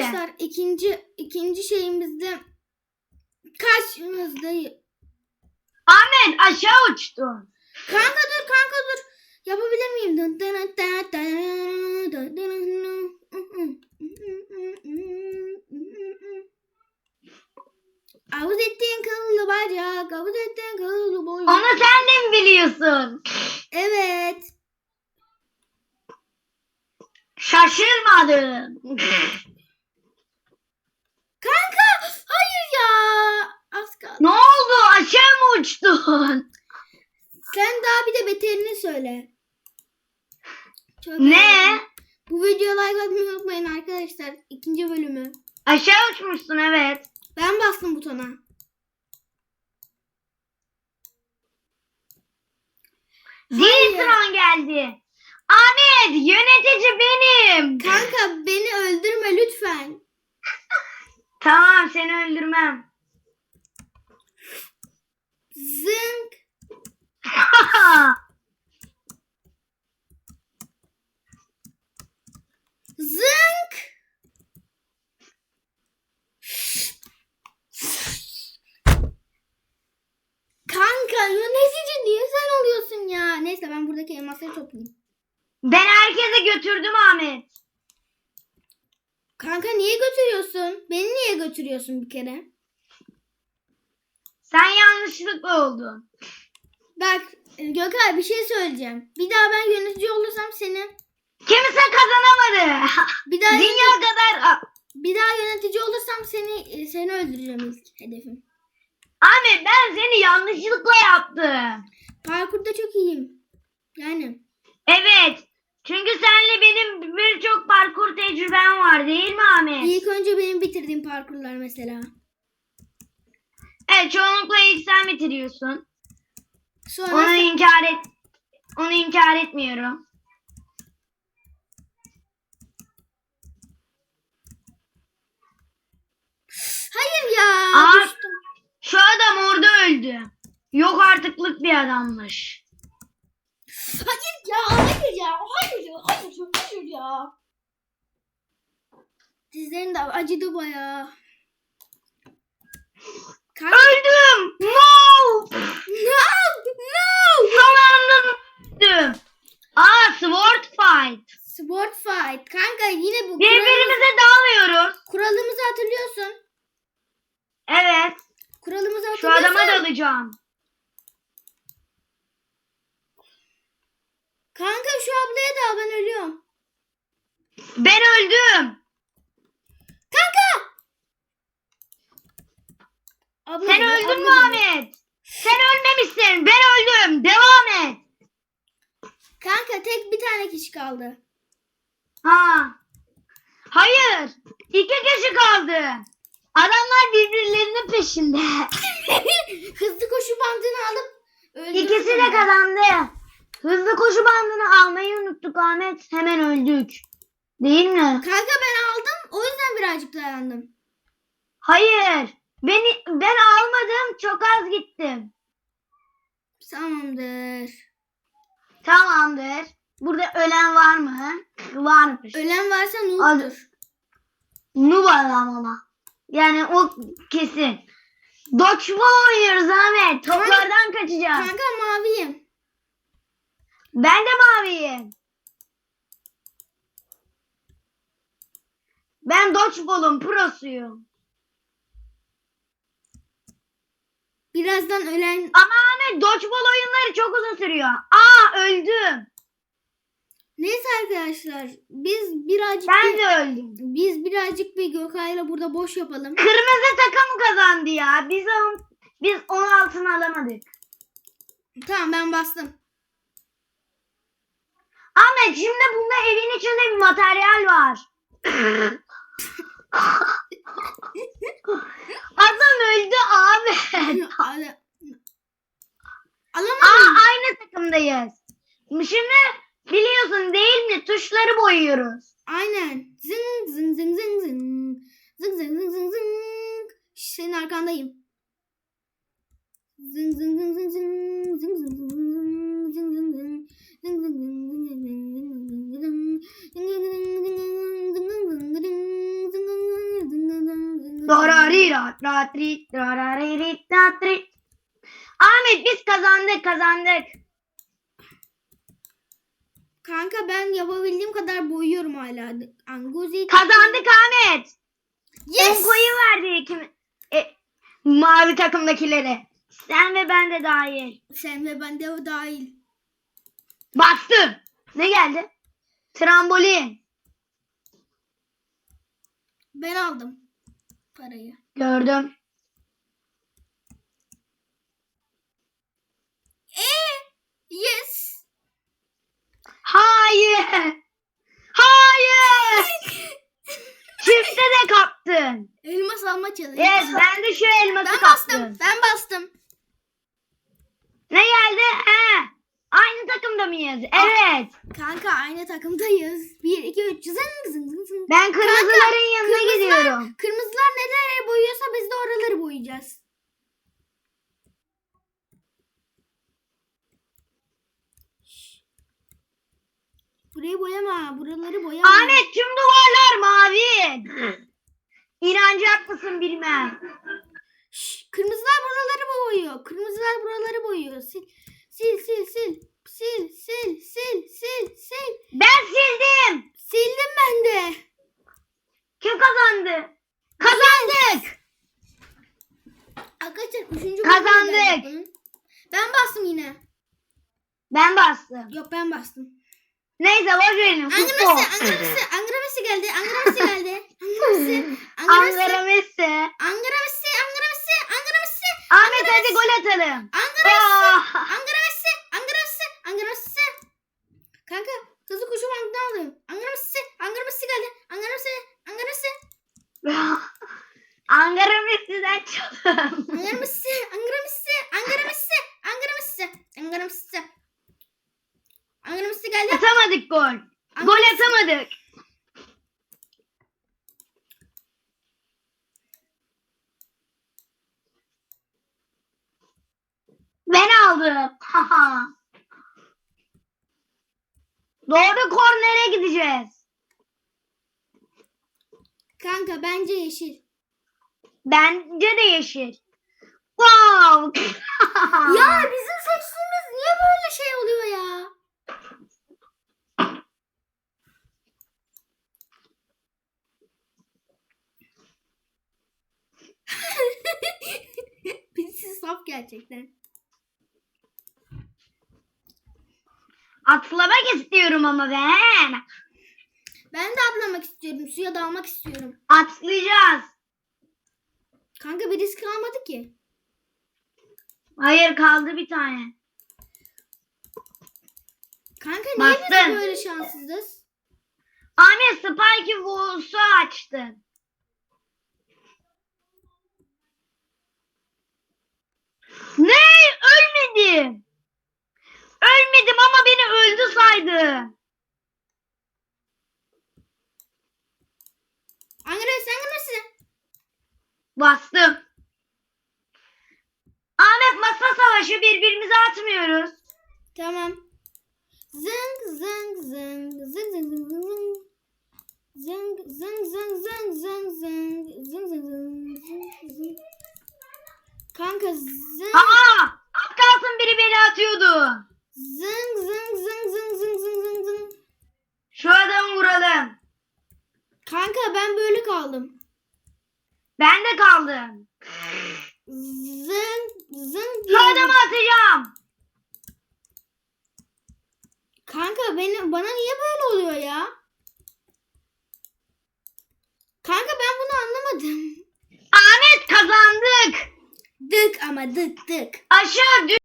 Arkadaşlar ikinci ikinci şeyimizde karşınızdayım. Ahmet aşağı uçtun. Kanka dur kanka dur. Yapabilir miyim? Avuz ettiğin kıllı bacak, avuz ettiğin kıllı boyun. Onu sen de mi biliyorsun? Evet. Şaşırmadım. Kanka hayır ya. Az kaldı. ne oldu? Aşağı uçtun? Sen daha bir de beterini söyle. Çok Ne? beğendim. Bu videoya like atmayı unutmayın arkadaşlar. İkinci bölümü. Aşağı uçmuşsun evet. Ben bastım butona. Zil sıran geldi. Ahmet yönetici benim. Kanka beni öldürme lütfen. Tamam seni öldürmem. Zınk. Zınk. Kanka yönetici niye sen oluyorsun ya? Neyse ben buradaki elmasları toplayayım. ben herkese götürdüm Ahmet. Kanka niye götürüyorsun? Beni niye götürüyorsun bir kere? Sen yanlışlıkla oldun. Bak Gökay bir şey söyleyeceğim. Bir daha ben yönetici olursam seni Kimse kazanamadı. bir daha Dünya kadar. bir daha yönetici olursam seni seni öldüreceğim ilk hedefim. Ahmet ben seni yanlışlıkla yaptım. Parkurda çok iyiyim. Yani Evet. Çünkü senle benim birçok parkur tecrübem var değil mi Ahmet? ilk önce benim bitirdiğim parkurlar mesela. Evet çoğunlukla ilk sen bitiriyorsun. Sonra Onu inkar et. Onu inkar etmiyorum. hayır ya. Aa. düştüm. Şu adam orada öldü. Yok artıklık bir adammış. Hayır ya. Hayır ya. Hayır ya. Hayır ya. Hayır ya. Dizlerim de acıdı bayağı. Kanka. Öldüm. No. No. No. Son anda öldüm. Aa sword fight. Sport fight. Kanka yine bu kuralımız, Birbirimize dalmıyoruz. kuralımızı hatırlıyorsun. Evet. Kuralımızı Şu hatırlıyorsun. adama dalacağım. Kanka şu ablaya da ben ölüyorum. Ben öldüm. Kanka! Abla, Sen öldün. Ahmet? Sen ölmemişsin. Ben öldüm. Devam et. Kanka tek bir tane kişi kaldı. Ha. Hayır. İki kişi kaldı. Adamlar birbirlerinin peşinde. Hızlı koşu bandını alıp öldürdüm. İkisi de kazandı. Hızlı koşu bandını almayı unuttuk Ahmet. Hemen öldük. Değil mi? Kanka ben aldım. O yüzden birazcık dayandım. Hayır. Beni ben almadım. Çok az gittim. Tamamdır. Tamamdır. Burada ölen var mı? Varmış. Ölen varsa noob'dur. Nu var ama. Yani o kesin. Dodgeball oynuyoruz Ahmet. Toplardan kaçacağız. Kanka maviyim. Ben de maviyim. Ben dodgeball'un prosuyum. Birazdan ölen... Ama Ahmet dodgeball oyunları çok uzun sürüyor. Aa öldüm. Neyse arkadaşlar. Biz birazcık Ben bir, de öldüm. biz birazcık bir Gökay'la burada boş yapalım. Kırmızı takım kazandı ya. Biz on, biz 16'ını alamadık. Tamam ben bastım. Ahmet şimdi bunda evin içinde bir materyal var. Adam öldü Ahmet. Al- Aa Alamadım. aynı takımdayız. Şimdi biliyorsun değil mi? Tuşları boyuyoruz. Aynen. Zing zing zing zing zing. Zing zing zing zing zing. Senin arkandayım. Zing zing zing zing zing. Zing zing zing zing zing. Zing zing zing. Zing zing zing zing zing zing zing zing zing zing. Ahmet biz kazandık kazandık. Kanka ben yapabildiğim kadar boyuyorum hala. Angozi. Kazandık Ahmet. Yes. On koyun verdi kim? E, mavi takımdakilere. Sen ve ben de dahil. Sen ve ben de dahil. Bastım. Ne geldi? Trambolin. Ben aldım parayı. Gördüm. Ee, yes. Hayır. Hayır. Çifte de kaptın. Elmas alma challenge. Evet ben de şu elması Ben kaptım. bastım. Ben bastım. Ne geldi? He. Aynı takımda mıyız? Evet. Kanka aynı takımdayız. 1, 2, 3. Zın zın zın zın. Ben kırmızıların yanına kırmızılar- gidiyorum. Kırmızılar neler boyuyorsa biz de oraları boyayacağız. Burayı boyama. Buraları boyama. Ahmet tüm duvarlar mavi. İnanacak mısın bilmem. Şş, kırmızılar buraları boyuyor. Kırmızılar buraları boyuyor. Sil sil sil sil. Sil sil sil sil sil. Ben sildim. Sildim ben de. Kim kazandı? Kazandık. Arkadaşlar üçüncü Kazandık. Ben bastım yine. Ben bastım. Yok ben bastım. Neyse boş verin. Futbol. Angresi, Angresi geldi. Angresi geldi. Ankara Messi. Angresi, Angresi, Angresi, Ahmet hadi gol atalım. Angresi, Messi'den çalın. Angresi, Angresi, Angresi, Angresi, Angresi. Angresi geldi. Atamadık gol. Gol atamadık. Ben aldım. Haha. Doğru kornere gideceğiz. Kanka bence yeşil. Bence de yeşil. Wow. Ya bizim seçtiğimiz niye böyle şey oluyor ya? Birisi saf gerçekten. Atlamak istiyorum ama ben. Ben de atlamak istiyorum. Suya dalmak istiyorum. Atlayacağız. Kanka birisi kalmadı ki. Hayır kaldı bir tane. Kanka niye biz Bastın. böyle şanssızız? Ahmet Spike'i Wolves'u açtın. Ne? Ölmedim. Ölmedim ama beni öldü saydı. Bastım. Ahmet masa savaşı birbirimize atmıyoruz. Tamam. Zıng zıng zıng zıng zıng zıng zıng zıng. Zıng zıng zıng zıng zıng zıng zıng zıng zıng. Kanka atacağım. Kanka benim bana niye böyle oluyor ya? Kanka ben bunu anlamadım. Ahmet kazandık. Dık ama dık dık. Aşağı düş.